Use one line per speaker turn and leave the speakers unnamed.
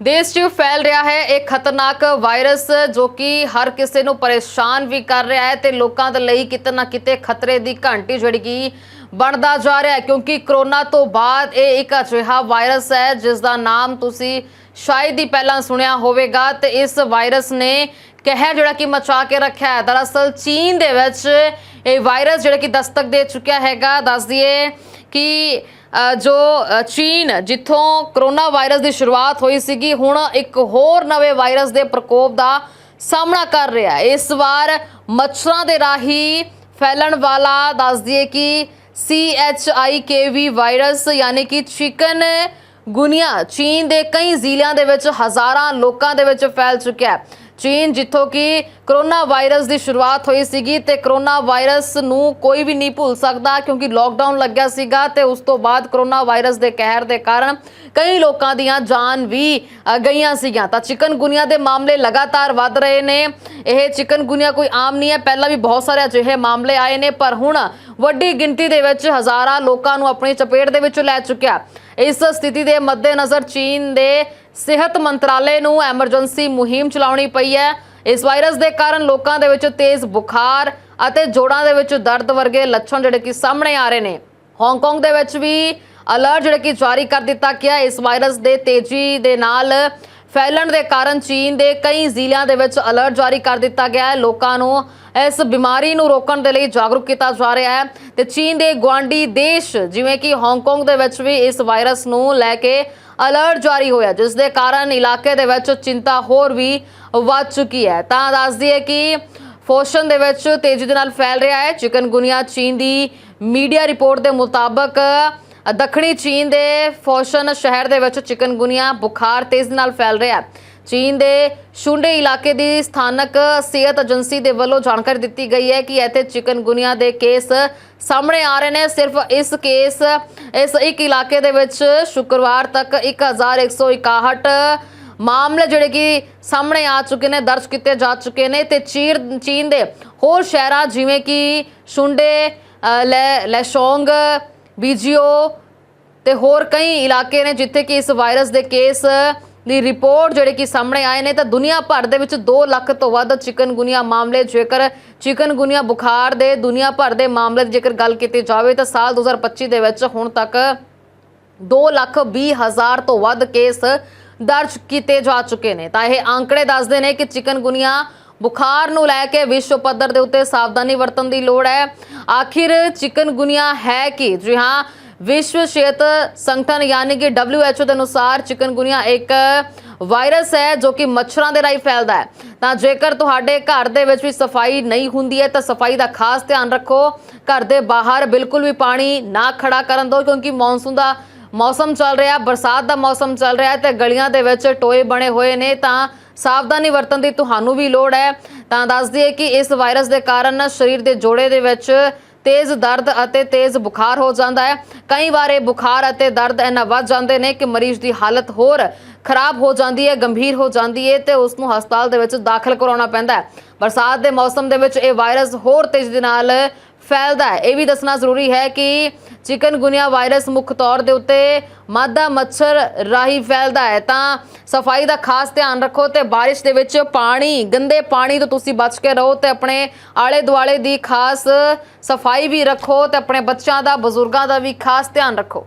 ਦੇਸ਼ 'ਚ ਫੈਲ ਰਿਹਾ ਹੈ ਇਹ ਖਤਰਨਾਕ ਵਾਇਰਸ ਜੋ ਕਿ ਹਰ ਕਿਸੇ ਨੂੰ ਪਰੇਸ਼ਾਨ ਵੀ ਕਰ ਰਿਹਾ ਹੈ ਤੇ ਲੋਕਾਂ ਦੇ ਲਈ ਕਿਤੇ ਨਾ ਕਿਤੇ ਖਤਰੇ ਦੀ ਘੰਟੀ ਜਿਹੜੀ ਕਿ ਬਣਦਾ ਜਾ ਰਿਹਾ ਹੈ, ਕਿਉਂਕਿ ਕਰੋਨਾ ਤੋਂ ਬਾਅਦ ਇਹ ਇੱਕ ਅਜਿਹਾ ਵਾਇਰਸ ਹੈ ਜਿਸ ਦਾ ਨਾਮ ਤੁਸੀਂ ਸ਼ਾਇਦ ਹੀ ਪਹਿਲਾਂ ਸੁਣਿਆ ਹੋਵੇਗਾ ਤੇ ਇਸ ਵਾਇਰਸ ਨੇ ਕਹਿਰ ਜਿਹੜਾ ਕਿ ਮਚਾ ਕੇ ਰੱਖਿਆ ਹੈ। ਦਰਅਸਲ ਚੀਨ ਦੇ ਵਿੱਚ ਇਹ ਵਾਇਰਸ ਜਿਹੜਾ ਕਿ ਦਸਤਕ ਦੇ ਚੁੱਕਿਆ ਹੈਗਾ, ਦੱਸ ਦਈਏ ਕਿ ਜੋ ਚੀਨ ਜਿੱਥੋਂ ਕਰੋਨਾ ਵਾਇਰਸ ਦੀ ਸ਼ੁਰੂਆਤ ਹੋਈ ਸੀਗੀ, ਹੁਣ ਇੱਕ ਹੋਰ ਨਵੇਂ ਵਾਇਰਸ ਦੇ ਪ੍ਰਕੋਪ ਦਾ ਸਾਹਮਣਾ ਕਰ ਰਿਹਾ ਹੈ। ਇਸ ਵਾਰ ਮੱਛਰਾਂ ਦੇ ਰਾਹੀਂ ਫੈਲਣ ਵਾਲਾ, ਦੱਸ ਦਈਏ ਕਿ ਸੀ H I K we virus ਯਾਨੀ ਕਿ ਚਿਕਨ ਗੁਨੀਆ, ਚੀਨ ਦੇ ਕਈ ਜ਼ਿਲ੍ਹਿਆਂ ਦੇ ਵਿੱਚ ਹਜ਼ਾਰਾਂ ਲੋਕਾਂ ਦੇ ਵਿੱਚ ਫੈਲ ਚੁੱਕਿਆ ਹੈ। ਚੀਨ ਜਿੱਥੋਂ ਕਿ ਕਰੋਨਾ ਵਾਇਰਸ ਦੀ ਸ਼ੁਰੂਆਤ ਹੋਈ ਸੀਗੀ ਤੇ ਕਰੋਨਾ ਵਾਇਰਸ ਨੂੰ ਕੋਈ ਵੀ ਨਹੀਂ ਭੁੱਲ ਸਕਦਾ ਕਿਉਂਕਿ ਲੋਕਡਾਊਨ ਲੱਗਿਆ ਸੀਗਾ ਤੇ ਉਸ ਤੋਂ ਬਾਅਦ ਕਰੋਨਾ ਵਾਇਰਸ ਦੇ ਕਹਿਰ ਦੇ ਕਾਰਨ ਕਈ ਲੋਕਾਂ ਦੀਆਂ ਜਾਨ ਵੀ ਗਈਆਂ ਸੀਗੀਆਂ। ਤਾਂ ਚਿਕਨਗੁਨੀਆ ਦੇ ਮਾਮਲੇ ਲਗਾਤਾਰ ਵੱਧ ਰਹੇ ਨੇ। ਇਹ ਚਿਕਨਗੁਨੀਆ ਕੋਈ ਆਮ ਨਹੀਂ ਹੈ। ਪਹਿਲਾਂ ਵੀ ਬਹੁਤ ਸਾਰੇ ਅਜਿਹੇ ਮਾਮਲੇ ਆਏ ਨੇ, ਪਰ ਹੁਣ ਵੱਡੀ ਗਿਣਤੀ ਦੇ ਵਿੱਚ ਹਜ਼ਾਰਾਂ ਲੋਕਾਂ ਨੂੰ ਆਪਣੀ ਚਪੇਟ ਦੇ ਵਿੱਚ ਲੈ ਚੁੱਕਿਆ। ਇਸ ਸਥਿਤੀ ਦੇ ਮੱਦੇਨਜ਼ਰ ਚੀਨ ਦੇ ਸਿਹਤ ਮੰਤਰਾਲੇ ਨੂੰ ਐਮਰਜੈਂਸੀ ਮੁਹਿੰਮ ਚਲਾਉਣੀ ਪਈ ਹੈ। ਇਸ ਵਾਇਰਸ ਦੇ ਕਾਰਨ ਲੋਕਾਂ ਦੇ ਵਿੱਚ ਤੇਜ਼ ਬੁਖਾਰ ਅਤੇ ਜੋੜਾਂ ਦੇ ਵਿੱਚ ਦਰਦ ਵਰਗੇ ਲੱਛਣ ਜਿਹੜੇ ਕਿ ਸਾਹਮਣੇ ਆ ਰਹੇ ਨੇ। ਹਾਂਗਕਾਂਗ ਦੇ ਵਿੱਚ ਵੀ ਅਲਰਟ ਜਿਹੜੇ ਕਿ ਜਾਰੀ ਕਰ ਦਿੱਤਾ ਗਿਆ। ਇਸ ਵਾਇਰਸ ਦੇ ਤੇਜ਼ੀ ਦੇ ਨਾਲ ਫੈਲਣ ਦੇ ਕਾਰਨ ਚੀਨ ਦੇ ਕਈ ਜ਼ਿਲ੍ਹਿਆਂ ਦੇ ਵਿੱਚ ਅਲਰਟ ਜਾਰੀ ਕਰ ਦਿੱਤਾ ਗਿਆ ਹੈ। ਲੋਕਾਂ ਨੂੰ ਇਸ ਬਿਮਾਰੀ ਨੂੰ ਰੋਕਣ ਦੇ ਲਈ ਜਾਗਰੂਕ ਕੀਤਾ ਜਾ ਰਿਹਾ ਹੈ ਤੇ ਚੀਨ ਦੇ ਗਵਾਂਡੀ ਦੇਸ਼, ਜਿਵੇਂ ਕਿ ਹਾਂਗਕਾਂਗ ਦੇ ਵਿੱਚ ਵੀ ਇਸ ਵਾਇਰਸ ਨੂੰ ਲੈ ਕੇ ਅਲਰਟ ਜਾਰੀ ਹੋਇਆ, ਜਿਸ ਦੇ ਕਾਰਨ ਇਲਾਕੇ ਦੇ ਵਿੱਚ ਚਿੰਤਾ ਹੋਰ ਵੀ ਵੱਧ ਚੁੱਕੀ ਹੈ। ਤਾਂ ਦੱਸ ਦਈਏ ਕਿ ਫੋਸ਼ਨ ਦੇ ਵਿੱਚ ਤੇਜ਼ੀ ਦੇ ਨਾਲ ਫੈਲ ਰਿਹਾ ਹੈ। ਚਿਕਨਗੁਨੀਆ ਚੀਨ ਦੀ ਮੀਡੀਆ ਰਿਪੋਰਟ ਦੇ ਮੁਤਾਬਕ ਦੱਖਣੀ ਚੀਨ ਦੇ ਫੋਸ਼ਨ ਸ਼ਹਿਰ ਦੇ ਵਿੱਚ ਚਿਕਨਗੁਨੀਆ ਬੁਖਾਰ ਤੇਜ਼ੀ ਨਾਲ ਫੈਲ ਰਿਹਾ ਹੈ। ਚੀਨ ਦੇ ਸ਼ੁੰਡੇ ਇਲਾਕੇ ਦੀ ਸਥਾਨਕ ਸਿਹਤ ਏਜੰਸੀ ਦੇ ਵੱਲੋਂ ਜਾਣਕਾਰੀ ਦਿੱਤੀ ਗਈ ਹੈ ਕਿ ਇੱਥੇ ਚਿਕਨਗੁਨੀਆ ਦੇ ਕੇਸ ਸਾਹਮਣੇ ਆ ਰਹੇ ਨੇ। ਸਿਰਫ ਇਸ ਕੇਸ, ਇਸ ਇੱਕ ਇਲਾਕੇ ਦੇ ਵਿੱਚ ਸ਼ੁੱਕਰਵਾਰ ਤੱਕ 1161 ਮਾਮਲੇ ਜਿਹੜੇ ਕਿ ਸਾਹਮਣੇ ਆ ਚੁੱਕੇ ਨੇ, ਦਰਜ ਕੀਤੇ ਜਾ ਚੁੱਕੇ ਨੇ ਤੇ ਚੀਰ, ਚੀਨ ਦੇ ਹੋਰ ਸ਼ਹਿਰਾਂ ਜਿਵੇਂ ਕਿ ਸ਼ੁੰਡੇ ਲੈ, ਲੈਸ਼ੋਂਗ ਬੀਜੀਓ ਤੇ ਹੋਰ ਕਈ ਇਲਾਕੇ ਨੇ ਜਿੱਥੇ ਕਿ ਇਸ ਵਾਇਰਸ ਦੇ ਕੇਸ ਦੀ ਰਿਪੋਰਟ ਜਿਹੜੇ ਕਿ ਸਾਹਮਣੇ ਆਏ ਨੇ ਤਾਂ ਦੁਨੀਆ ਭਰ ਦੇ ਵਿੱਚ 2 ਲੱਖ ਤੋਂ ਵੱਧ ਚਿਕਨਗੁਨੀਆ ਮਾਮਲੇ ਜੇਕਰ ਚਿਕਨਗੁਨੀਆ ਬੁਖਾਰ ਦੇ ਦੁਨੀਆ ਭਰ ਦੇ ਮਾਮਲੇ ਦੀ ਜੇਕਰ ਗੱਲ ਕੀਤੀ ਜਾਵੇ ਤਾਂ ਸਾਲ 2025 ਦੇ ਵਿੱਚ ਹੁਣ ਤੱਕ 2 ਲੱਖ 20 ਹਜ਼ਾਰ ਤੋਂ ਵੱਧ ਕੇਸ ਦਰਜ ਕੀਤੇ ਜਾ ਚੁੱਕੇ ਨੇ। ਤਾਂ ਇਹ ਅੰਕੜੇ ਦੱਸਦੇ ਨੇ ਕਿ ਚਿਕਨਗੁਨੀਆ ਬੁਖਾਰ ਨੂੰ ਲੈ ਕੇ ਵਿਸ਼ਵ ਪੱਧਰ ਦੇ ਉੱਤੇ ਸਾਵਧਾਨੀ ਵਰਤਣ ਦੀ ਲੋੜ ਹੈ। ਆਖਿਰ ਚਿਕਨਗੁਨੀਆ ਹੈ ਕਿ? ਜੀ ਹਾਂ, ਵਿਸ਼ਵ ਸਿਹਤ ਸੰਗਠਨ ਯਾਨੀ ਕਿ WHO ਦੇ ਅਨੁਸਾਰ ਚਿਕਨਗੁਨੀਆ ਇੱਕ ਵਾਇਰਸ ਹੈ ਜੋ ਕਿ ਮੱਛਰਾਂ ਦੇ ਰਾਹੀਂ ਫੈਲਦਾ ਹੈ। ਤਾਂ ਜੇਕਰ ਤੁਹਾਡੇ ਘਰ ਦੇ ਵਿੱਚ ਵੀ ਸਫ਼ਾਈ ਨਹੀਂ ਹੁੰਦੀ ਹੈ, ਤਾਂ ਸਫ਼ਾਈ ਦਾ ਖਾਸ ਧਿਆਨ ਰੱਖੋ। ਘਰ ਦੇ ਬਾਹਰ ਬਿਲਕੁਲ ਵੀ ਪਾਣੀ ਨਾ ਖੜਾ ਕਰਨ ਦਿਓ, ਕਿਉਂਕਿ ਮੌਨਸੂਨ ਦਾ ਮੌਸਮ ਚੱਲ ਰਿਹਾ, ਬਰਸਾਤ ਦਾ ਮੌਸਮ ਚੱਲ ਰਿਹਾ ਤੇ ਗਲੀਆਂ ਦੇ ਵਿੱਚ ਟੋਏ ਬਣੇ ਹੋਏ ਨੇ। ਤਾਂ ਸਾਵਧਾਨੀ ਵਰਤਣ ਦੀ ਤੁਹਾਨੂੰ ਵੀ ਲੋੜ ਹੈ। ਤਾਂ ਦੱਸ ਦਈਏ ਕਿ ਇਸ ਵਾਇਰਸ ਦੇ ਕਾਰਨ ਸਰੀਰ ਦੇ ਜੋੜੇ ਦੇ ਵਿੱਚ ਤੇਜ਼ ਦਰਦ ਅਤੇ ਤੇਜ਼ ਬੁਖਾਰ ਹੋ ਜਾਂਦਾ ਹੈ। ਕਈ ਵਾਰ ਇਹ ਬੁਖਾਰ ਅਤੇ ਦਰਦ ਇੰਨਾ ਵੱਧ ਜਾਂਦੇ ਨੇ ਕਿ ਮਰੀਜ਼ ਦੀ ਹਾਲਤ ਹੋਰ ਖਰਾਬ ਹੋ ਜਾਂਦੀ ਹੈ, ਗੰਭੀਰ ਹੋ ਜਾਂਦੀ ਹੈ ਤੇ ਉਸ ਨੂੰ ਹਸਪਤਾਲ ਦੇ ਵਿੱਚ ਦਾਖਲ ਕਰਾਉਣਾ ਪੈਂਦਾ ਹੈ। ਬਰਸਾਤ ਦੇ ਮੌਸਮ ਦੇ ਵਿੱਚ ਇਹ ਵਾਇਰਸ ਹੋਰ ਤੇਜ਼ੀ ਦੇ ਨਾਲ ਫੈਲਦਾ ਹੈ। ਇਹ ਵੀ ਦੱਸਣਾ ਜ਼ਰੂਰੀ ਹੈ ਕਿ ਚਿਕਨਗੁਨੀਆ ਵਾਇਰਸ ਮੁੱਖ ਤੌਰ ਦੇ ਉੱਤੇ ਮਾਦਾ ਮੱਛਰ ਰਾਹੀਂ ਫੈਲਦਾ ਹੈ। ਤਾਂ ਸਫ਼ਾਈ ਦਾ ਖਾਸ ਧਿਆਨ ਰੱਖੋ ਤੇ ਬਾਰਿਸ਼ ਦੇ ਵਿੱਚ ਪਾਣੀ, ਗੰਦੇ ਪਾਣੀ ਤੋਂ ਤੁਸੀਂ ਬਚ ਕੇ ਰਹੋ ਤੇ ਆਪਣੇ ਆਲੇ ਦੁਆਲੇ ਦੀ ਖਾਸ ਸਫ਼ਾਈ ਵੀ ਰੱਖੋ ਤੇ ਆਪਣੇ ਬੱਚਿਆਂ ਦਾ, ਬਜ਼ੁਰਗਾਂ ਦਾ ਵੀ ਖਾਸ ਖਾਸ ਧਿਆਨ ਰੱਖੋ।